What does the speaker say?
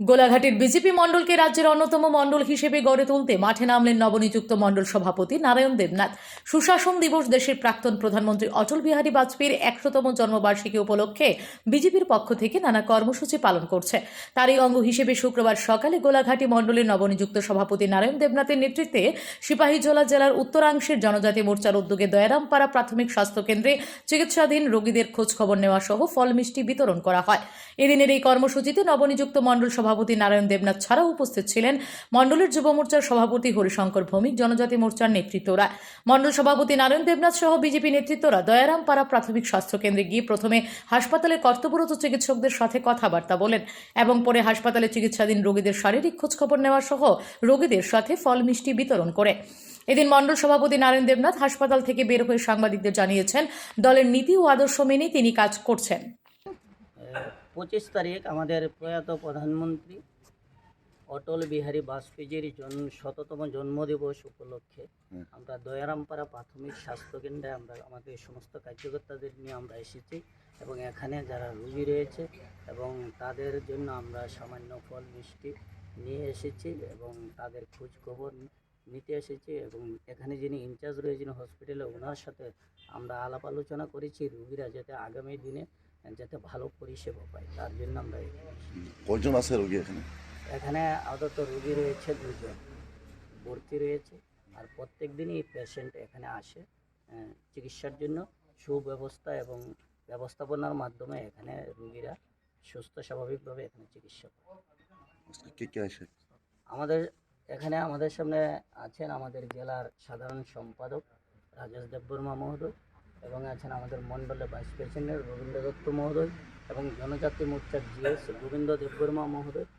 গোলাঘাটের BJP মণ্ডলকে রাজ্যের অন্যতম মণ্ডল হিসেবে গড়ে তুলতে মাঠে নামলেন নবনিযুক্ত মণ্ডল সভাপতি নারায়ণ দেবনাথ। সুশাসন দিবস দেশের প্রাক্তন প্রধানমন্ত্রী অটল বিহারী বাজপেয়ীর একশোতম জন্মবার্ষিকী উপলক্ষে বিজেপির পক্ষ থেকে নানা কর্মসূচি পালন করছে। তারই অঙ্গ হিসেবে শুক্রবার সকালে গোলাঘাটি মণ্ডলের নবনিযুক্ত সভাপতি নারায়ণ দেবনাথের নেতৃত্বে সিপাহীজলা জেলার উত্তরাংশের জনজাতি মোর্চার উদ্যোগে দয়ারামপাড়া প্রাথমিক স্বাস্থ্যকেন্দ্রে চিকিৎসাধীন রোগীদের খোঁজ খবর নেওয়া সহ ফল মিষ্টি বিতরণ করা হয়। এদিনের এই কর্মসূচিতে নবনিযুক্ত মণ্ডল সভাপতি নারায়ণ দেবনাথ ছাড়াও উপস্থিত ছিলেন মণ্ডলের যুব মোর্চার সভাপতি হরিশঙ্কর ভৌমিক, জনজাতি মোর্চার নেতৃত্বরা। মণ্ডল সভাপতি নারায়ণ দেবনাথ সহ বিজেপি নেতৃত্বরা দয়ারামপাড়া প্রাথমিক স্বাস্থ্যকেন্দ্রে গিয়ে প্রথমে হাসপাতালে কর্তব্যরত চিকিৎসকদের সাথে কথাবার্তা বলেন এবং পরে হাসপাতালে চিকিৎসাধীন রোগীদের শারীরিক খোঁজখবর নেওয়া সহ রোগীদের সাথে ফল মিষ্টি বিতরণ করে। এদিন মণ্ডল সভাপতি নারায়ণ দেবনাথ হাসপাতাল থেকে বের হয়ে সাংবাদিকদের জানিয়েছেন, দলের নীতি ও আদর্শ মেনেই তিনি কাজ করছেন। পঁচিশ তারিখ আমাদের প্রয়াত প্রধানমন্ত্রী অটল বিহারী বাজপেয়ীর জন্ম শততম জন্মদিবস উপলক্ষে আমরা দয়ারামপাড়া প্রাথমিক স্বাস্থ্যকেন্দ্রে আমরা আমাদের সমস্ত কার্যকর্তাদের নিয়ে আমরা এসেছি এবং এখানে যারা রুগী রয়েছে এবং তাদের জন্য আমরা সামান্য ফল মিষ্টি নিয়ে এসেছি এবং তাদের খোঁজ খবর নিতে এসেছি এবং এখানে যিনি ইনচার্জ রয়েছেন হসপিটালে ওনার সাথে আমরা আলাপ আলোচনা করেছি রুগীরা যাতে আগামী দিনে যাতে ভালো পরিষেবা পায় তার জন্য আমরা। কজন আছে রোগী এখানে এখানে আপাতত রোগী রয়েছে দুজন ভর্তি রয়েছে আর প্রত্যেক দিনই পেশেন্ট এখানে আসে আহ, চিকিৎসার জন্য সুব্যবস্থা এবং ব্যবস্থাপনার মাধ্যমে এখানে রোগীরা সুস্থ স্বাভাবিকভাবে এখানে চিকিৎসা পায় আজকে কে কে আসে আমাদের এখানে আমাদের সামনে আছেন আমাদের জেলার সাধারণ সম্পাদক রাজেশ দেববর্মা মহোদয় এবং আছেন আমাদের মণ্ডলে ভাইস প্রেসিডেন্ট রবীন্দ্র দত্ত মহোদয় এবং জনজাতি মোর্চার জিএস গোবিন্দ দেববর্মা মহোদয়।